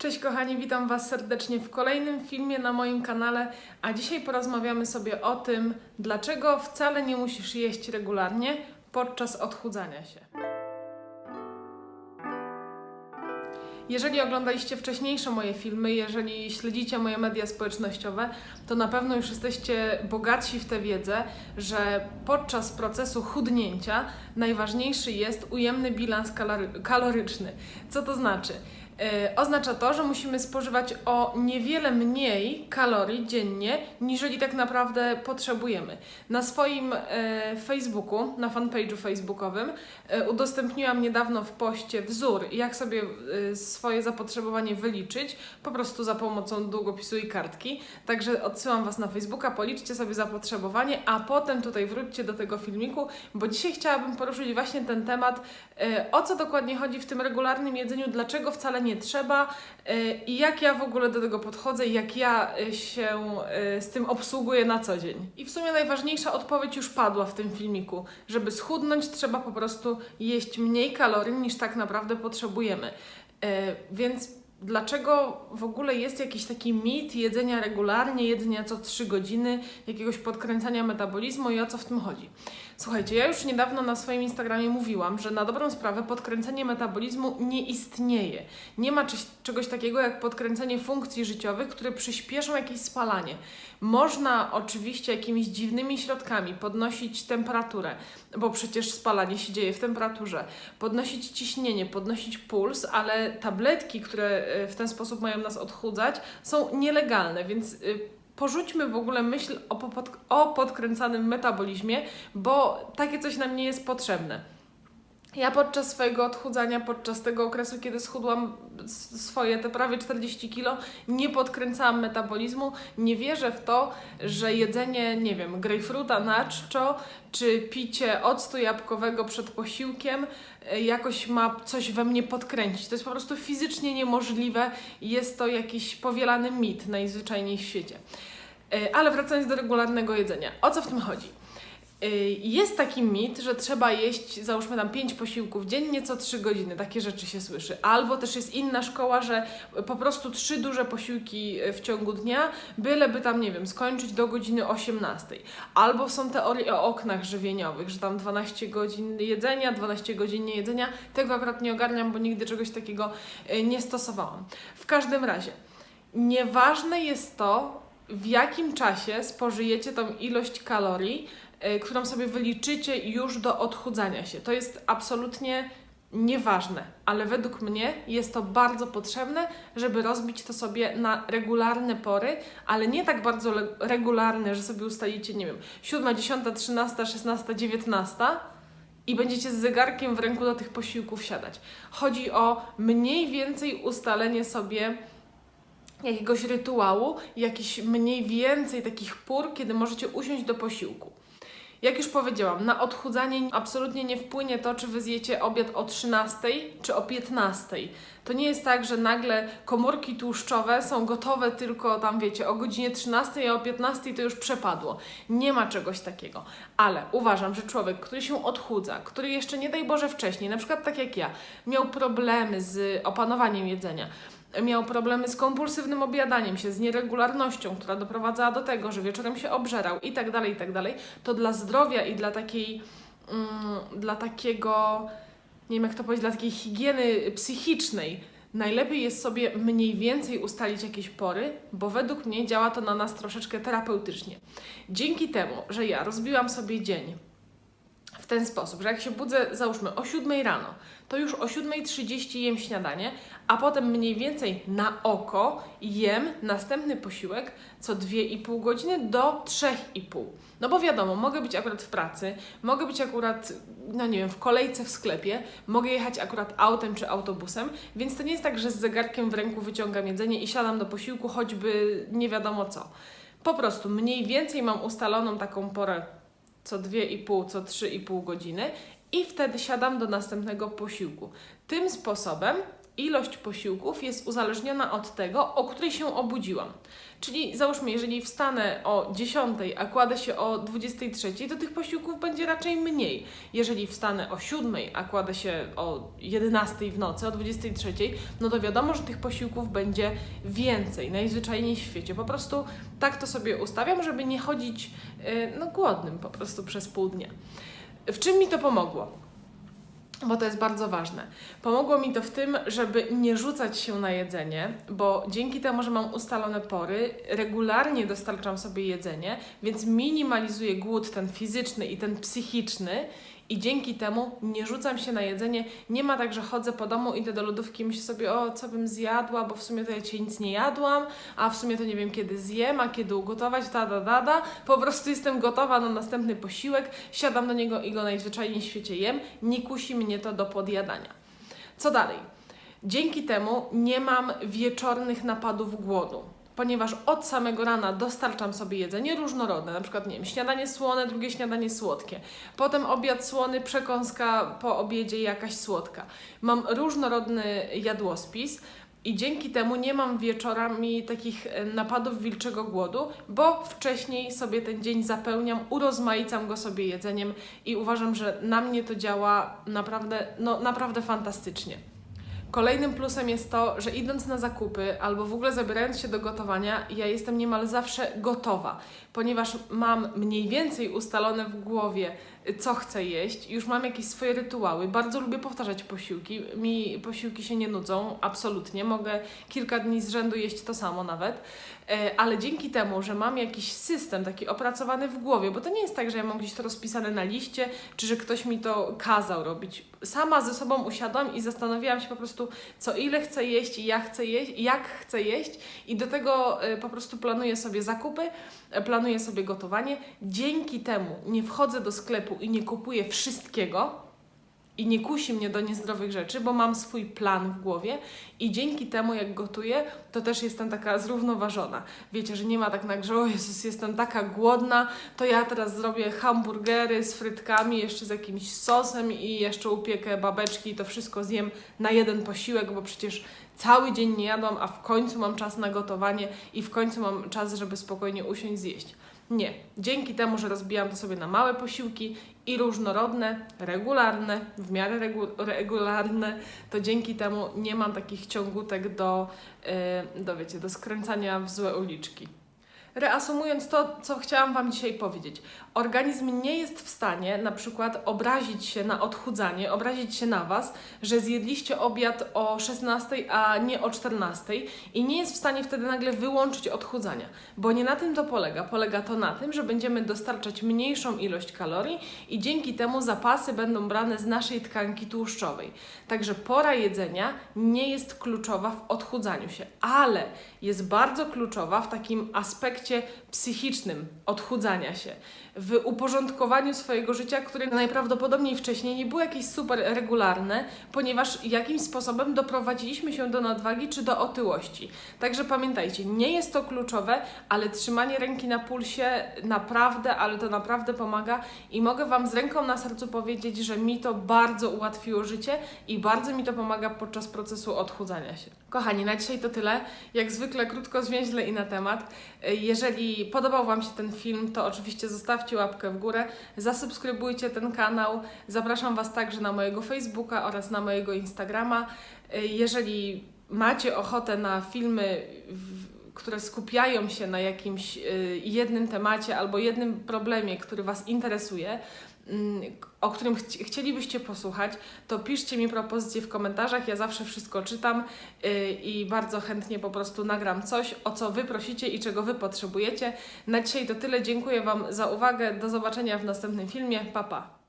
Cześć kochani, witam Was serdecznie w kolejnym filmie na moim kanale, a dzisiaj porozmawiamy sobie o tym, dlaczego wcale nie musisz jeść regularnie podczas odchudzania się. Jeżeli oglądaliście wcześniejsze moje filmy, jeżeli śledzicie moje media społecznościowe, to na pewno już jesteście bogatsi w tę wiedzę, że podczas procesu chudnięcia najważniejszy jest ujemny bilans kalory- kaloryczny. Co to znaczy? E, Oznacza to, że musimy spożywać o niewiele mniej kalorii dziennie, niżeli tak naprawdę potrzebujemy. Na swoim e, Facebooku, na fanpage'u facebookowym, e, udostępniłam niedawno w poście wzór, jak sobie swoje zapotrzebowanie wyliczyć, po prostu za pomocą długopisu i kartki. Także odsyłam Was na Facebooka, policzcie sobie zapotrzebowanie, a potem tutaj wróćcie do tego filmiku, bo dzisiaj chciałabym poruszyć właśnie ten temat, o co dokładnie chodzi w tym regularnym jedzeniu, dlaczego wcale nie trzeba e, i jak ja w ogóle do tego podchodzę, i jak ja e, się e, z tym obsługuję na co dzień. I w sumie najważniejsza odpowiedź już padła w tym filmiku. Żeby schudnąć, trzeba po prostu jeść mniej kalorii niż tak naprawdę potrzebujemy. Więc dlaczego w ogóle jest jakiś taki mit jedzenia regularnie, jedzenia co 3 godziny, jakiegoś podkręcania metabolizmu i o co w tym chodzi? Słuchajcie, ja już niedawno na swoim Instagramie mówiłam, że na dobrą sprawę podkręcenie metabolizmu nie istnieje. Nie ma czegoś takiego jak podkręcenie funkcji życiowych, które przyspieszą jakieś spalanie. Można oczywiście jakimiś dziwnymi środkami podnosić temperaturę, bo przecież spalanie się dzieje w temperaturze, podnosić ciśnienie, podnosić puls, ale tabletki, które e, w ten sposób mają nas odchudzać, są nielegalne, więc y, porzućmy w ogóle myśl o, popod- o podkręcanym metabolizmie, bo takie coś nam nie jest potrzebne. Ja podczas swojego odchudzania, podczas tego okresu, kiedy schudłam swoje te prawie 40 kilo, nie podkręcałam metabolizmu. Nie wierzę w to, że jedzenie, nie wiem, grejpfruta na czczo, czy picie octu jabłkowego przed posiłkiem e, jakoś ma coś we mnie podkręcić. To jest po prostu fizycznie niemożliwe jest to jakiś powielany mit najzwyczajniej w świecie. E, Ale wracając do regularnego jedzenia. O co w tym chodzi? Y, Jest taki mit, że trzeba jeść, załóżmy tam 5 posiłków dziennie co 3 godziny, takie rzeczy się słyszy. Albo też jest inna szkoła, że po prostu trzy duże posiłki y, w ciągu dnia, byleby tam, nie wiem, skończyć do godziny 18. Albo są teorie o oknach żywieniowych, że tam 12 godzin jedzenia, 12 godzin nie jedzenia. Tego akurat nie ogarniam, bo nigdy czegoś takiego y, nie stosowałam. W każdym razie, nieważne jest to, w jakim czasie spożyjecie tą ilość kalorii, którą sobie wyliczycie już do odchudzania się. To jest absolutnie nieważne, ale według mnie jest to bardzo potrzebne, żeby rozbić to sobie na regularne pory, ale nie tak bardzo regularne, że sobie ustalicie, nie wiem, 7, 10, 13, 16, 19 i będziecie z zegarkiem w ręku do tych posiłków siadać. Chodzi o mniej więcej ustalenie sobie jakiegoś rytuału, jakiś mniej więcej takich pór, kiedy możecie usiąść do posiłku. Jak już powiedziałam, na odchudzanie absolutnie nie wpłynie to, czy wy zjecie obiad o 13 czy o 15. To nie jest tak, że nagle komórki tłuszczowe są gotowe tylko tam, wiecie, o godzinie 13, a o 15 to już przepadło. Nie ma czegoś takiego. Ale uważam, że człowiek, który się odchudza, który jeszcze nie daj Boże wcześniej, na przykład tak jak ja, miał problemy z opanowaniem jedzenia, miał problemy z kompulsywnym obiadaniem się, z nieregularnością, która doprowadzała do tego, że wieczorem się obżerał i tak dalej, i tak dalej, to dla zdrowia i dla takiej, mm, dla takiego, nie wiem jak to powiedzieć, dla takiej higieny psychicznej, najlepiej jest sobie mniej więcej ustalić jakieś pory, bo według mnie działa to na nas troszeczkę terapeutycznie. Dzięki temu, że ja rozbiłam sobie dzień w ten sposób, że jak się budzę, załóżmy o 7 rano, to już o 7.30 jem śniadanie, a potem mniej więcej na oko jem następny posiłek co 2,5 godziny do 3,5. No bo wiadomo, mogę być akurat w pracy, mogę być akurat, no nie wiem, w kolejce w sklepie, mogę jechać akurat autem czy autobusem, więc to nie jest tak, że z zegarkiem w ręku wyciągam jedzenie i siadam do posiłku, choćby nie wiadomo co. Po prostu mniej więcej mam ustaloną taką porę co 2,5, co 3,5 godziny i wtedy siadam do następnego posiłku. Tym sposobem ilość posiłków jest uzależniona od tego, o której się obudziłam. Czyli załóżmy, jeżeli wstanę o 10, a kładę się o 23, to tych posiłków będzie raczej mniej. Jeżeli wstanę o 7, a kładę się o 11 w nocy, o 23, no to wiadomo, że tych posiłków będzie więcej, najzwyczajniej w świecie. Po prostu tak to sobie ustawiam, żeby nie chodzić yy, no, głodnym po prostu przez pół dnia. W czym mi to pomogło? Bo to jest bardzo ważne. Pomogło mi to w tym, żeby nie rzucać się na jedzenie, bo dzięki temu, że mam ustalone pory, regularnie dostarczam sobie jedzenie, więc minimalizuję głód ten fizyczny i ten psychiczny. I dzięki temu nie rzucam się na jedzenie. Nie ma tak, że chodzę po domu, idę do lodówki i myślę sobie, o co bym zjadła, bo w sumie to ja dzisiaj nic nie jadłam, a w sumie to nie wiem kiedy zjem, a kiedy ugotować, da, da, da, da. Po prostu jestem gotowa na następny posiłek, siadam do niego i go najzwyczajniej w świecie jem. Nie kusi mnie to do podjadania. Co dalej? Dzięki temu nie mam wieczornych napadów głodu ponieważ od samego rana dostarczam sobie jedzenie różnorodne, na przykład, nie wiem, śniadanie słone, drugie śniadanie słodkie, potem obiad słony, przekąska po obiedzie jakaś słodka. Mam różnorodny jadłospis, i dzięki temu nie mam wieczorami takich e, napadów wilczego głodu, bo wcześniej sobie ten dzień zapełniam, urozmaicam go sobie jedzeniem i uważam, że na mnie to działa naprawdę, no, naprawdę fantastycznie. Kolejnym plusem jest to, że idąc na zakupy albo w ogóle zabierając się do gotowania, ja jestem niemal zawsze gotowa, ponieważ mam mniej więcej ustalone w głowie, co chcę jeść, już mam jakieś swoje rytuały. Bardzo lubię powtarzać posiłki. Mi posiłki się nie nudzą, absolutnie. Mogę kilka dni z rzędu jeść to samo nawet, e, ale dzięki temu, że mam jakiś system taki opracowany w głowie, bo to nie jest tak, że ja mam gdzieś to rozpisane na liście, czy że ktoś mi to kazał robić. Sama ze sobą usiadłam i zastanawiałam się po prostu, co ile chcę jeść i jak chcę jeść, jak chcę jeść i do tego e, po prostu planuję sobie zakupy, e, planuję sobie gotowanie. Dzięki temu nie wchodzę do sklepu i nie kupuję wszystkiego, i nie kusi mnie do niezdrowych rzeczy, bo mam swój plan w głowie i dzięki temu, jak gotuję, to też jestem taka zrównoważona. Wiecie, że nie ma tak na że o Jezus, jestem taka głodna, to ja teraz zrobię hamburgery z frytkami, jeszcze z jakimś sosem i jeszcze upiekę babeczki i to wszystko zjem na jeden posiłek, bo przecież cały dzień nie jadłam, a w końcu mam czas na gotowanie i w końcu mam czas, żeby spokojnie usiąść zjeść. Nie. Dzięki temu, że rozbijam to sobie na małe posiłki i różnorodne, regularne, w miarę regu regularne, to dzięki temu nie mam takich ciągutek do, yy, do, wiecie, do skręcania w złe uliczki. Reasumując to, co chciałam Wam dzisiaj powiedzieć. Organizm nie jest w stanie na przykład obrazić się na odchudzanie, obrazić się na Was, że zjedliście obiad o 16, a nie o 14 i nie jest w stanie wtedy nagle wyłączyć odchudzania, bo nie na tym to polega. Polega to na tym, że będziemy dostarczać mniejszą ilość kalorii i dzięki temu zapasy będą brane z naszej tkanki tłuszczowej. Także pora jedzenia nie jest kluczowa w odchudzaniu się, ale jest bardzo kluczowa w takim aspekcie psychicznym odchudzania się w uporządkowaniu swojego życia, które najprawdopodobniej wcześniej nie było jakieś super regularne, ponieważ jakimś sposobem doprowadziliśmy się do nadwagi czy do otyłości. Także pamiętajcie, nie jest to kluczowe, ale trzymanie ręki na pulsie naprawdę, ale to naprawdę pomaga i mogę Wam z ręką na sercu powiedzieć, że mi to bardzo ułatwiło życie i bardzo mi to pomaga podczas procesu odchudzania się. Kochani, na dzisiaj to tyle. Jak zwykle krótko, zwięźle i na temat. Jeżeli podobał Wam się ten film, to oczywiście zostawcie łapkę w górę, zasubskrybujcie ten kanał. Zapraszam Was także na mojego Facebooka oraz na mojego Instagrama. Jeżeli macie ochotę na filmy, które skupiają się na jakimś y, jednym temacie albo jednym problemie, który Was interesuje, o którym ch chcielibyście posłuchać, to piszcie mi propozycje w komentarzach. Ja zawsze wszystko czytam yy, i bardzo chętnie po prostu nagram coś, o co Wy prosicie i czego Wy potrzebujecie. Na dzisiaj to tyle. Dziękuję Wam za uwagę. Do zobaczenia w następnym filmie. Pa, pa.